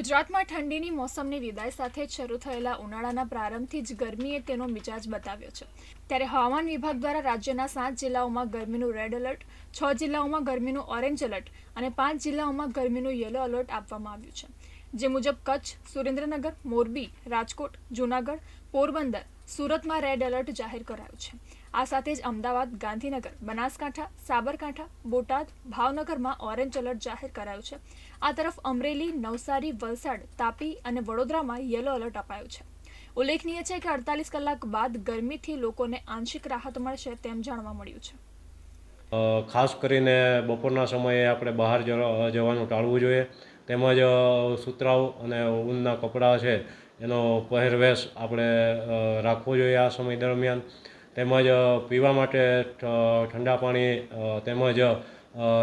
ગુજરાતમાં ઠંડીની મોસમની વિદાય સાથે શરૂ થયેલા ઉનાળાના પ્રારંભથી જ ગરમીએ તેનો મિજાજ બતાવ્યો છે. ત્યારે હવામાન વિભાગ દ્વારા રાજ્યના સાત જિલ્લાઓમાં ગરમીનું રેડ એલર્ટ, છ જિલ્લાઓમાં ગરમીનું ઓરેન્જ એલર્ટ અને પાંચ જિલ્લાઓમાં ગરમીનું યલો એલર્ટ આપવામાં આવ્યું છે. જે મુજબ કચ્છ, સુરેન્દ્રનગર, મોરબી, રાજકોટ, જૂનાગઢ, પોરબંદર, સુરતમાં રેડ એલર્ટ જાહેર કરાયું છે. આ સાથે જ અમદાવાદ, ગાંધીનગર, બનાસકાંઠા, સાબરકાંઠા, બોટાદ, ભાવનગરમાં ઓરેન્જ એલર્ટ જાહેર કરાયું છે. આ તરફ અમરેલી, નવસારી, વલસાડ, તાપી અને વડોદરામાં યલો એલર્ટ અપાયું છે. ઉલ્લેખનીય છે કે અડતાલીસ કલાક બાદ ગરમીથી લોકોને આંશિક રાહત મળશે તેમ જાણવા મળ્યું છે. ખાસ કરીને બપોરના સમયે આપણે બહાર જવાનું ટાળવું જોઈએ. તેમજ સુતરાઉ અને ઊનના કપડાં છે, એનો પહેરવેશ આપણે રાખવો જોઈએ આ સમય દરમિયાન. તેમજ પીવા માટે ઠંડા પાણી તેમજ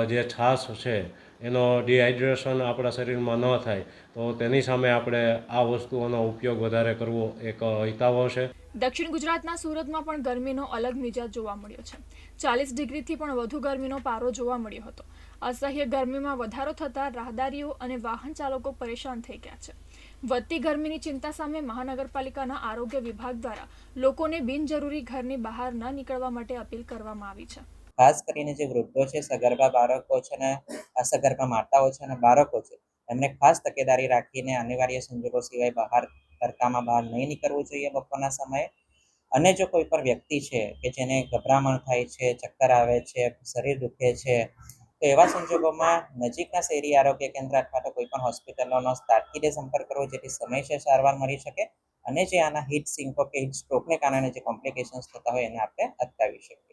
જે છાશ છે એનો ડિહાઇડ્રેશન આપણા શરીરમાં ન થાય, તો તેની સામે આપણે આ વસ્તુઓનો ઉપયોગ વધારે કરવો એક હિતાવહ છે. દક્ષિણ ગુજરાતના સુરતમાં પણ ગરમીનો અલગ મિજાજ જોવા મળ્યો છે. ચાલીસ ડિગ્રીથી પણ વધુ ગરમીનો પારો જોવા મળ્યો હતો. અસહ્ય ગરમીમાં વધારો થતાં રાહદારીઓ અને વાહન ચાલકો પરેશાન થઈ ગયા છે. વધતી ગરમીની ચિંતા સામે મહાનગરપાલિકાના આરોગ્ય વિભાગ દ્વારા લોકોને બિનજરૂરી ઘરની બહાર ન નીકળવા માટે અપીલ કરવામાં આવી છે. ખાસ કરીને જે વૃદ્ધો છે, સગર્ભા બાળકો છે અને અસગર્ભા માતાઓ છે અને બાળકો છે, એમને ખાસ તકેદારી રાખીને અનિવાર્ય સંજોગો સિવાય બહાર તડકામાં બહાર નહીં નીકળવું જોઈએ બપોરના સમયે. અને જો કોઈ પણ વ્યક્તિ છે કે જેને ગભરામણ થાય છે, ચક્કર આવે છે, શરીર દુખે છે, તો એવા સંજોગોમાં નજીકના શહેરી આરોગ્ય કેન્દ્ર અથવા તો કોઈ પણ હોસ્પિટલોનો તાકીદે સંપર્ક કરવો જેથી સમયસર સારવાર મળી શકે અને જે આના હિટ સિંકો કે હિટ સ્ટ્રોકને કારણે જે કોમ્પ્લિકેશન્સ થતા હોય એને આપણે અટકાવી શકીએ.